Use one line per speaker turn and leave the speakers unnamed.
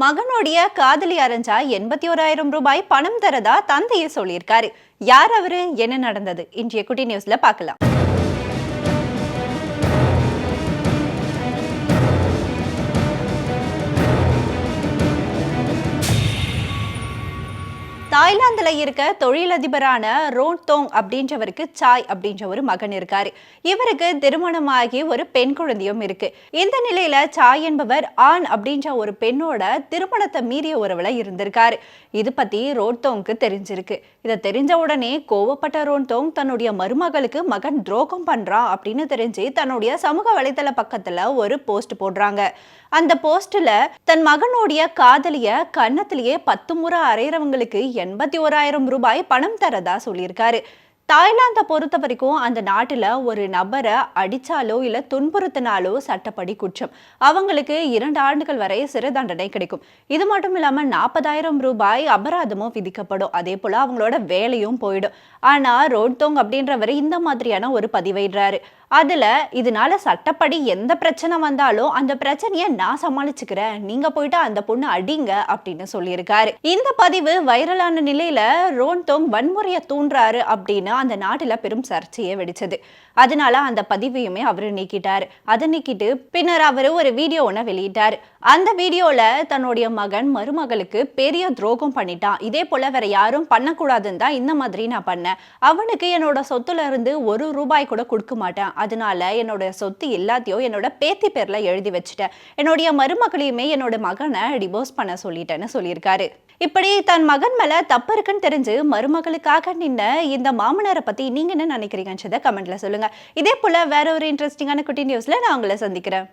மகனுடைய காதலி அரைஞ்சா எண்பத்தி ஓராயிரம் ரூபாய் பணம் தரதா தந்தையை சொல்லியிருக்காரு. யார் அவரு? என்ன நடந்தது? இன்றைய குட்டி நியூஸ்ல பார்க்கலாம். தாய்லாந்துல இருக்க தொழிலதிபரான ரோன்தோங் அப்படின்றவருக்கு சாய் அப்படின்ற ஒரு மகன் இருக்காரு. இவருக்கு திருமணமாகி ஒரு பெண் குழந்தையும் இருக்கு. இந்த நிலையில சாய் என்பவர் ஆண் அப்படின்ற ஒரு பெண்ணோட திருமணத்தை மீறிய உறவுல இருந்திருக்காரு. இது பத்தி ரோன்தோங்க்கு தெரிஞ்சிருக்கு. இதை தெரிஞ்ச உடனே கோவப்பட்ட ரோன் தோங் தன்னுடைய மருமகளுக்கு மகன் துரோகம் பண்றான் அப்படின்னு தெரிஞ்சு தன்னுடைய சமூக வலைதள பக்கத்துல ஒரு போஸ்ட் போடுறாங்க. அந்த போஸ்ட்ல தன் மகனுடைய காதலிய கன்னத்திலேயே பத்து முறை அறையிறவங்களுக்கு எண்பத்தி ஓராயிரம் ரூபாய் பணம் தரதா சொல்லியிருக்காரு. தாய்லாந்தை பொறுத்த வரைக்கும் அந்த நாட்டில் ஒரு நபரை அடிச்சாலோ இல்ல துன்புறுத்தினாலோ சட்டப்படி குற்றம். அவங்களுக்கு இரண்டு ஆண்டுகள் வரை சிறை தண்டனை கிடைக்கும். இது மட்டும் இல்லாம நாற்பதாயிரம் ரூபாய் அபராதமும் விதிக்கப்படும். அதே போல அவங்களோட வேலையும் போயிடும். ஆனா ரோட்தோங் அப்படின்றவர் இந்த மாதிரியான ஒரு பதிவிடுறாரு. அதில் இதனால சட்டப்படி எந்த பிரச்சனை வந்தாலும் அந்த பிரச்சனையை நான் சமாளிச்சுக்கிறேன். நீங்க போயிட்டு அந்த பொண்ணு அடிங்க அப்படின்னு சொல்லியிருக்காரு. இந்த பதிவு வைரலான நிலையில ரோன்தோங் வன்முறையை தூண்டுறாரு அப்படின்னு அந்த நாட்டில் பெரும் சர்ச்சையை வெடிச்சது. அதனால அந்த பதிவையுமே அவர் நீக்கிட்டார். அதை நீக்கிட்டு பின்னர் அவர் ஒரு வீடியோ ஒன்று வெளியிட்டார். அந்த வீடியோல தன்னுடைய மகன் மருமகளுக்கு பெரிய துரோகம் பண்ணிட்டான். இதே போல வேற யாரும் பண்ணக்கூடாதுன்னு தான் இந்த மாதிரி நான் பண்ணேன். அவனுக்கு என்னோட சொத்துல இருந்து ஒரு ரூபாய் கூட கொடுக்க மாட்டேன். அதனால என்னோட சொத்து எல்லாத்தையும் என்னோட பேத்தி பேர்ல எழுதி வச்சுட்டேன். என்னுடைய மருமகளையுமே என்னோட மகனை டிவோர்ஸ் பண்ண சொல்லிட்டேன்னு சொல்லியிருக்காரு. இப்படி தன் மகன் மேல தப்பு இருக்குன்னு தெரிஞ்சு மருமகளுக்காக நின்ன இந்த மாமனாரை பத்தி நீங்க என்ன நினைக்கிறீங்கன்றதை கமெண்ட்ல சொல்லுங்க. இதே போல வேற ஒரு இன்ட்ரெஸ்டிங்கான குட்டி நியூஸ்ல நான் உங்களை சந்திக்கிறேன்.